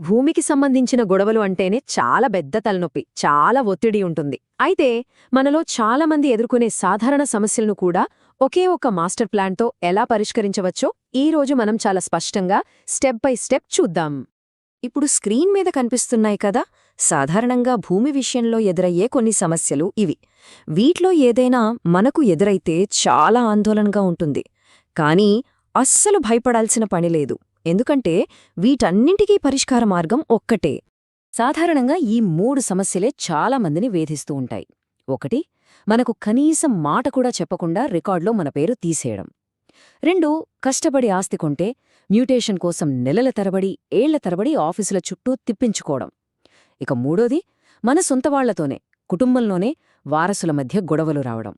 భూమికి సంబంధించిన గొడవలు అంటేనే చాలా పెద్ద తలనొప్పి చాలా ఒత్తిడి ఉంటుంది. అయితే మనలో చాలామంది ఎదుర్కొనే సాధారణ సమస్యలను కూడా ఒకే ఒక మాస్టర్ ప్లాన్తో ఎలా పరిష్కరించవచ్చో ఈ రోజు మనం చాలా స్పష్టంగా స్టెప్ బై స్టెప్ చూద్దాం. ఇప్పుడు స్క్రీన్ మీద కనిపిస్తున్నాయి కదా సాధారణంగా భూమి విషయంలో ఎదురయ్యే కొన్ని సమస్యలు ఇవి. వీట్లో ఏదైనా మనకు ఎదురైతే చాలా ఆందోళనగా ఉంటుంది. కానీ అస్సలు భయపడాల్సిన పనిలేదు ఎందుకంటే వీటన్నింటికీ పరిష్కార మార్గం ఒక్కటే. సాధారణంగా ఈ మూడు సమస్యలే చాలా మందిని వేధిస్తూ ఉంటాయి. ఒకటి మనకు కనీసం మాట కూడా చెప్పకుండా రికార్డులో మన పేరు తీసేయడం. రెండు కష్టపడి ఆస్తి కొంటే మ్యూటేషన్ కోసం నెలల తరబడి ఏళ్ళ తరబడి ఆఫీసుల చుట్టూ తిప్పించుకోవడం. ఇక మూడోది మన సొంతవాళ్ళతోనే కుటుంబంలోనే వారసుల మధ్య గొడవలు రావడం.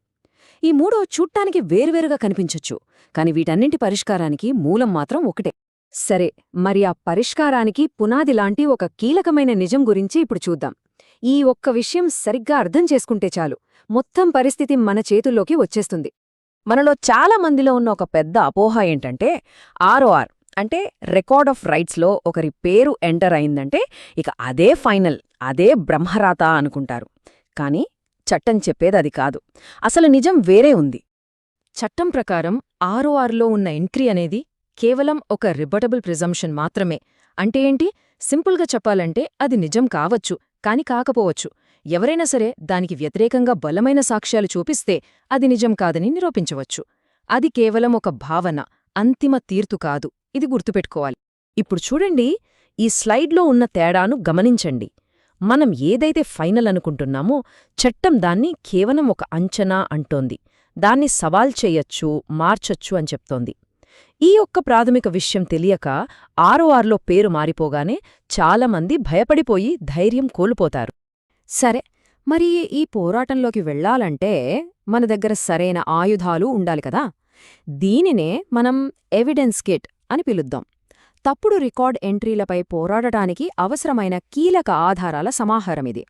ఈ మూడో చూట్టానికి వేర్వేరుగా కనిపించొచ్చు కాని వీటన్నింటి పరిష్కారానికి మూలం మాత్రం ఒకటే. సరే మరి ఆ పరిష్కారానికి పునాది లాంటి ఒక కీలకమైన నిజం గురించి ఇప్పుడు చూద్దాం. ఈ ఒక్క విషయం సరిగ్గా అర్థం చేసుకుంటే చాలు. మొత్తం పరిస్థితి మన చేతుల్లోకి వచ్చేస్తుంది. మనలో చాలా మందిలో ఉన్న ఒక పెద్ద అపోహ ఏంటంటే ఆర్ఓఆర్ అంటే రికార్డ్ ఆఫ్ రైట్స్లో ఒకరి పేరు ఎంటర్ అయిందంటే ఇక అదే ఫైనల్ అదే బ్రహ్మరాత అనుకుంటారు. కానీ చట్టం చెప్పేది అది కాదు. అసలు నిజం వేరే ఉంది. చట్టం ప్రకారం ఆర్ఓఆర్లో ఉన్న ఎంట్రీ అనేది కేవలం ఒక రిబటబుల్ ప్రిజంప్షన్ మాత్రమే. అంటే ఏంటి? సింపుల్గా చెప్పాలంటే అది నిజం కావచ్చు కాని కాకపోవచ్చు. ఎవరైనా సరే దానికి వ్యతిరేకంగా బలమైన సాక్ష్యాలు చూపిస్తే అది నిజం కాదని నిరూపించవచ్చు. అది కేవలం ఒక భావన అంతిమ తీర్తు కాదు. ఇది గుర్తుపెట్టుకోవాలి. ఇప్పుడు చూడండి ఈ స్లైడ్లో ఉన్న తేడాను గమనించండి. మనం ఏదైతే ఫైనల్ అనుకుంటున్నామో చట్టం దాన్ని కేవలం ఒక అంచనా అంటోంది. దాన్ని సవాల్ చెయ్యొచ్చు మార్చొచ్చు అని చెప్తోంది. ఈ ఒక్క ప్రాథమిక విషయం తెలియక ఆర్ఓఆర్లో పేరు మారిపోగానే చాలామంది భయపడిపోయి ధైర్యం కోల్పోతారు. సరే మరి ఈ పోరాటంలోకి వెళ్ళాలంటే మన దగ్గర సరైన ఆయుధాలు ఉండాలి కదా? దీనినే మనం ఎవిడెన్స్ కిట్ అని పిలుద్దాం. తప్పుడు రికార్డ్ ఎంట్రీలపై పోరాడటానికి అవసరమైన కీలక ఆధారాల సమాహారమిది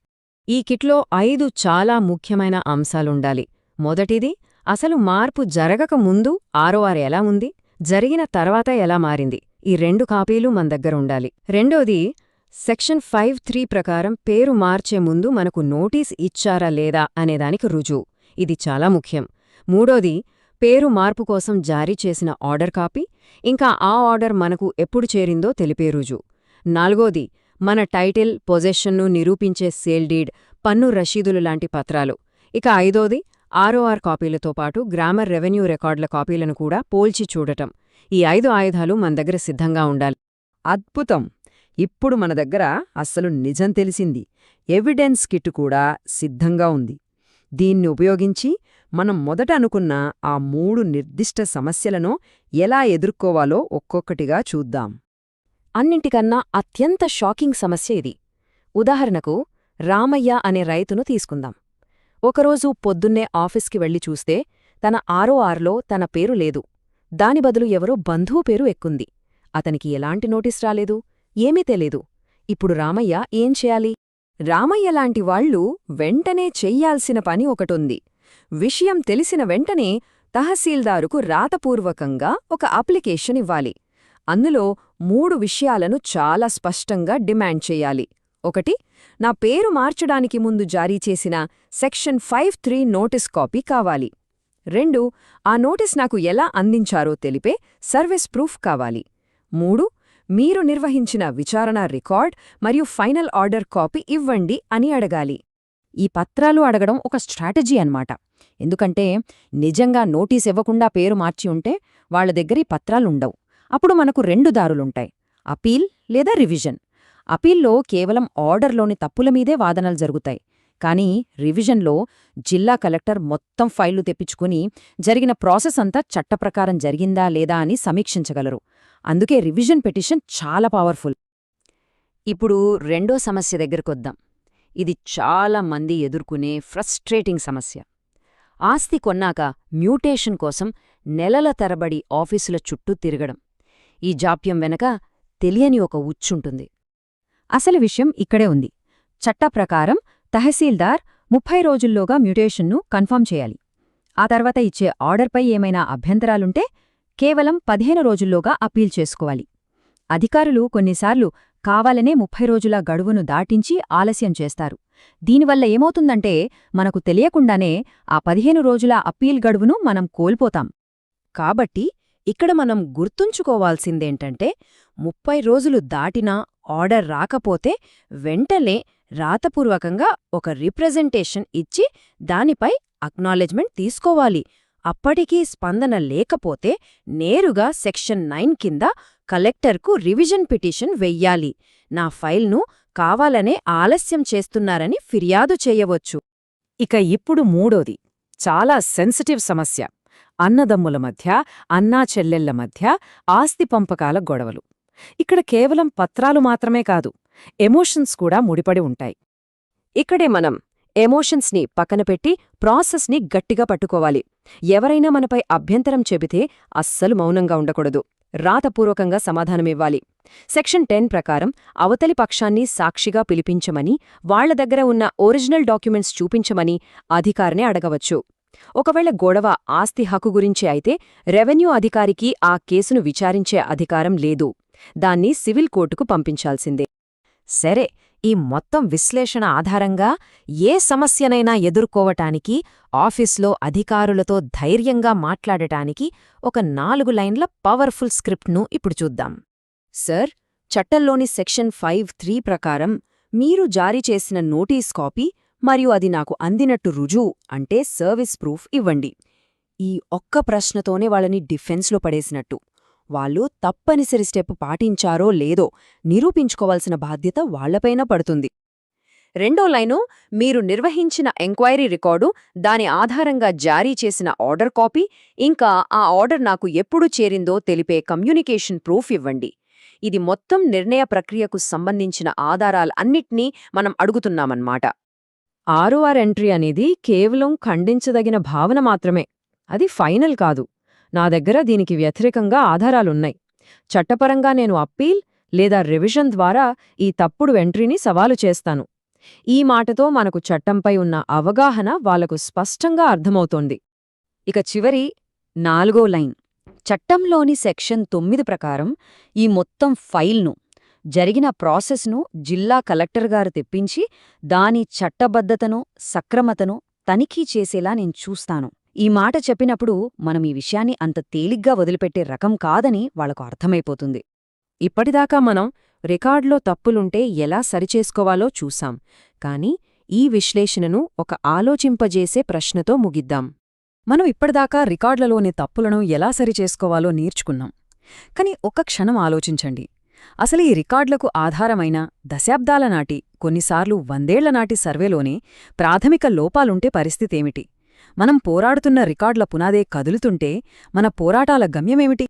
ఈ కిట్లో ఐదు చాలా ముఖ్యమైన అంశాలుండాలి. మొదటిది అసలు మార్పు జరగక ముందు ఆర్ఓఆర్ ఎలా ఉంది? జరిగిన తర్వాత ఎలా మారింది? ఈ రెండు కాపీలు మన దగ్గర ఉండాలి. రెండోది సెక్షన్ ఫైవ్ త్రీ ప్రకారం పేరు మార్చే ముందు మనకు నోటీస్ ఇచ్చారా లేదా అనేదానికి రుజువు. ఇది చాలా ముఖ్యం. మూడోది పేరు మార్పు కోసం జారీ చేసిన ఆర్డర్ కాపీ. ఇంకా ఆ ఆర్డర్ మనకు ఎప్పుడు చేరిందో తెలిపే రుజువు. నాలుగోది మన టైటిల్ పొజెషన్ను నిరూపించే సేల్ డీడ్ పన్ను రషీదులు లాంటి పత్రాలు. ఇక ఐదోది ఆర్ఓఆర్ కాపీలతో పాటు గ్రామర్ రెవెన్యూ రికార్డుల కాపీలను కూడా పోల్చి చూడటం. ఈ ఐదు ఆయుధాలు మన దగ్గర సిద్ధంగా ఉండాలి. అద్భుతం! ఇప్పుడు మన దగ్గర అస్సలు నిజం తెలిసింది. ఎవిడెన్స్ కిట్ కూడా సిద్ధంగా ఉంది. దీన్ని ఉపయోగించి మనం మొదట అనుకున్న ఆ మూడు నిర్దిష్ట సమస్యలను ఎలా ఎదుర్కోవాలో ఒక్కొక్కటిగా చూద్దాం. అన్నింటికన్నా అత్యంత షాకింగ్ సమస్య ఇది. ఉదాహరణకు రామయ్య అనే రైతును తీసుకుందాం. ఒకరోజు పొద్దున్నే ఆఫీస్కి వెళ్ళి చూస్తే తన ఆరో ఆర్లో తన పేరు లేదు. దాని బదులు ఎవరో బంధువు పేరు ఎక్కుంది. అతనికి ఎలాంటి నోటీస్ రాలేదు. ఏమీ తెలీదు. ఇప్పుడు రామయ్య ఏం చేయాలి? రామయ్య లాంటి వాళ్ళు వెంటనే చెయ్యాల్సిన పని ఒకటుంది. విషయం తెలిసిన వెంటనే తహసీల్దారుకు రాతపూర్వకంగా ఒక అప్లికేషన్ ఇవ్వాలి. అందులో మూడు విషయాలను చాలా స్పష్టంగా డిమాండ్ చెయ్యాలి ఒకటి నా పేరు మార్చడానికి ముందు జారీ చేసిన section five three notice copy కావాలి. రెండు ఆ నోటీస్ నాకు ఎలా అందించారో తెలిపే సర్వీస్ ప్రూఫ్ కావాలి. మూడు మీరు నిర్వహించిన విచారణ రికార్డ్ మరియు ఫైనల్ ఆర్డర్ కాపీ ఇవ్వండి అని అడగాలి. ఈ పత్రాలు అడగడం ఒక స్ట్రాటజీ అన్నమాట. ఎందుకంటే నిజంగా నోటీస్ ఇవ్వకుండా పేరు మార్చి ఉంటే వాళ్ళ దగ్గర ఈ పత్రాలుండవు అప్పుడు మనకు రెండు దారులుంటాయి. అపీల్ లేదా రివిజన్. అపీల్లో కేవలం ఆర్డర్లోని తప్పుల మీదే వాదనలు జరుగుతాయి. కానీ రివిజన్లో జిల్లా కలెక్టర్ మొత్తం ఫైళ్ళు తెప్పించుకుని జరిగిన ప్రాసెస్ అంతా చట్టప్రకారం జరిగిందా లేదా అని సమీక్షించగలరు. అందుకే రివిజన్ పిటిషన్ చాలా పవర్ఫుల్. ఇప్పుడు రెండో సమస్య దగ్గరకొద్దాం. ఇది చాలా మంది ఎదుర్కొనే ఫ్రస్ట్రేటింగ్ సమస్య. ఆస్తి కొన్నాక మ్యూటేషన్ కోసం నెలల తరబడి ఆఫీసుల చుట్టూ తిరగడం. ఈ జాప్యం వెనక తెలియని ఒక ఉచ్చుంటుంది. అసలు విషయం ఇక్కడే ఉంది. చట్ట ప్రకారం తహసీల్దార్ ముప్పై రోజుల్లోగా మ్యూటేషన్ను కన్ఫర్మ్ చేయాలి. ఆ తర్వాత ఇచ్చే ఆర్డర్పై ఏమైనా అభ్యంతరాలుంటే కేవలం పదిహేను రోజుల్లోగా అప్పీల్ చేసుకోవాలి. అధికారులు కొన్నిసార్లు కావాలనే ముప్పై రోజుల గడువును దాటించి ఆలస్యం చేస్తారు. దీనివల్ల ఏమవుతుందంటే మనకు తెలియకుండానే ఆ పదిహేను రోజుల అప్పీల్ గడువును మనం కోల్పోతాం. కాబట్టి ఇక్కడ మనం గుర్తుంచుకోవాల్సిందేంటంటే ముప్పై రోజులు దాటినా ఆర్డర్ రాకపోతే వెంటనే రాతపూర్వకంగా ఒక రిప్రజెంటేషన్ ఇచ్చి దానిపై అక్నాలెడ్జ్మెంట్ తీసుకోవాలి. అప్పటికీ స్పందన లేకపోతే నేరుగా సెక్షన్ నైన్ కింద కలెక్టర్కు రివిజన్ పిటిషన్ వెయ్యాలి. నా ఫైల్ను కావాలనే ఆలస్యం చేస్తున్నారని ఫిర్యాదు చేయవచ్చు. ఇక ఇప్పుడు మూడోది. చాలా సెన్సిటివ్ సమస్య. అన్నదమ్ముల మధ్య అన్నా చెల్లెళ్ళ మధ్య ఆస్తి పంపకాల గొడవలు. ఇక్కడ కేవలం పత్రాలు మాత్రమే కాదు ఎమోషన్స్ కూడా ముడిపడి ఉంటాయి. ఇక్కడే మనం ఎమోషన్స్ని పక్కన పెట్టి ప్రాసెస్ని గట్టిగా పట్టుకోవాలి. ఎవరైనా మనపై అభ్యంతరం చెబితే అస్సలు మౌనంగా ఉండకూడదు. రాతపూర్వకంగా సమాధానమివ్వాలి. సెక్షన్ టెన్ ప్రకారం అవతలి పక్షాన్ని సాక్షిగా పిలిపించమని వాళ్ళ దగ్గర ఉన్న ఒరిజినల్ డాక్యుమెంట్స్ చూపించమని అధికారిని అడగవచ్చు. ఒకవేళ గొడవ ఆస్తి హక్కు గురించి అయితే రెవెన్యూ అధికారికి ఆ కేసును విచారించే అధికారం లేదు. దాన్ని సివిల్ కోర్టుకు పంపించాల్సిందే. సరే ఈ మొత్తం విశ్లేషణ ఆధారంగా ఏ సమస్యనైనా ఎదుర్కోవటానికి ఆఫీస్లో అధికారులతో ధైర్యంగా మాట్లాడటానికి ఒక నాలుగు లైన్ల పవర్ఫుల్ స్క్రిప్ట్ను ఇప్పుడు చూద్దాం. సర్ చట్టంలోని సెక్షన్ ఫైవ్ త్రీ ప్రకారం మీరు జారీ చేసిన నోటీస్ కాపీ మరియు అది నాకు అందినట్టు రుజువు అంటే సర్వీస్ ప్రూఫ్ ఇవ్వండి. ఈ ఒక్క ప్రశ్నతోనే వాళ్ళని డిఫెన్స్లో పడేసినట్టు. వాళ్ళు తప్పనిసరి స్టెప్ పాటించారో లేదో నిరూపించుకోవాల్సిన బాధ్యత వాళ్ళపైన పడుతుంది. రెండో లైను మీరు నిర్వహించిన ఎంక్వైరీ రికార్డు దాని ఆధారంగా జారీ చేసిన ఆర్డర్ కాపీ ఇంకా ఆ ఆర్డర్ నాకు ఎప్పుడు చేరిందో తెలిపే కమ్యూనికేషన్ ప్రూఫ్ ఇవ్వండి. ఇది మొత్తం నిర్ణయ ప్రక్రియకు సంబంధించిన ఆధారాలన్నిటినీ మనం అడుగుతున్నామన్నమాట. ఆర్ఓఆర్ ఎంట్రీ అనేది కేవలం ఖండించదగిన భావన మాత్రమే. అది ఫైనల్ కాదు. నా దగ్గర దీనికి వ్యతిరేకంగా ఆధారాలున్నాయి. చట్టపరంగా నేను అప్పీల్ లేదా రివిజన్ ద్వారా ఈ తప్పుడు ఎంట్రీని సవాలు చేస్తాను. ఈ మాటతో మనకు చట్టంపై ఉన్న అవగాహన వాళ్ళకు స్పష్టంగా అర్థమవుతోంది. ఇక చివరి నాలుగో లైన్. చట్టంలోని సెక్షన్ తొమ్మిది ప్రకారం ఈ మొత్తం ఫైల్ను జరిగిన ప్రాసెస్ను జిల్లా కలెక్టర్ గారు తెప్పించి దాని చట్టబద్ధతను సక్రమతను తనిఖీ చేసేలా నేను చూస్తాను. ఈ మాట చెప్పినప్పుడు మనం ఈ విషయాన్ని అంత తేలిగ్గా వదిలిపెట్టే రకం కాదని వాళ్ళకు అర్థమైపోతుంది. ఇప్పటిదాకా మనం రికార్డులో తప్పులుంటే ఎలా సరిచేసుకోవాలో చూసాం కాని ఈ విశ్లేషణను ఒక ఆలోచింపజేసే ప్రశ్నతో ముగిద్దాం. మనం ఇప్పటిదాకా రికార్డులలోని తప్పులను ఎలా సరిచేసుకోవాలో నేర్చుకున్నాం. కాని ఒక్క క్షణం ఆలోచించండి. అసలు ఈ రికార్డులకు ఆధారమైన దశాబ్దాల నాటి కొన్నిసార్లు వందేళ్ళ నాటి సర్వేలోనే ప్రాథమిక లోపాలుంటే పరిస్థితేమిటి? మనం పోరాడుతున్న రికార్డుల పునాదే కదులుతుంటే మన పోరాటాల గమ్యమేమిటి?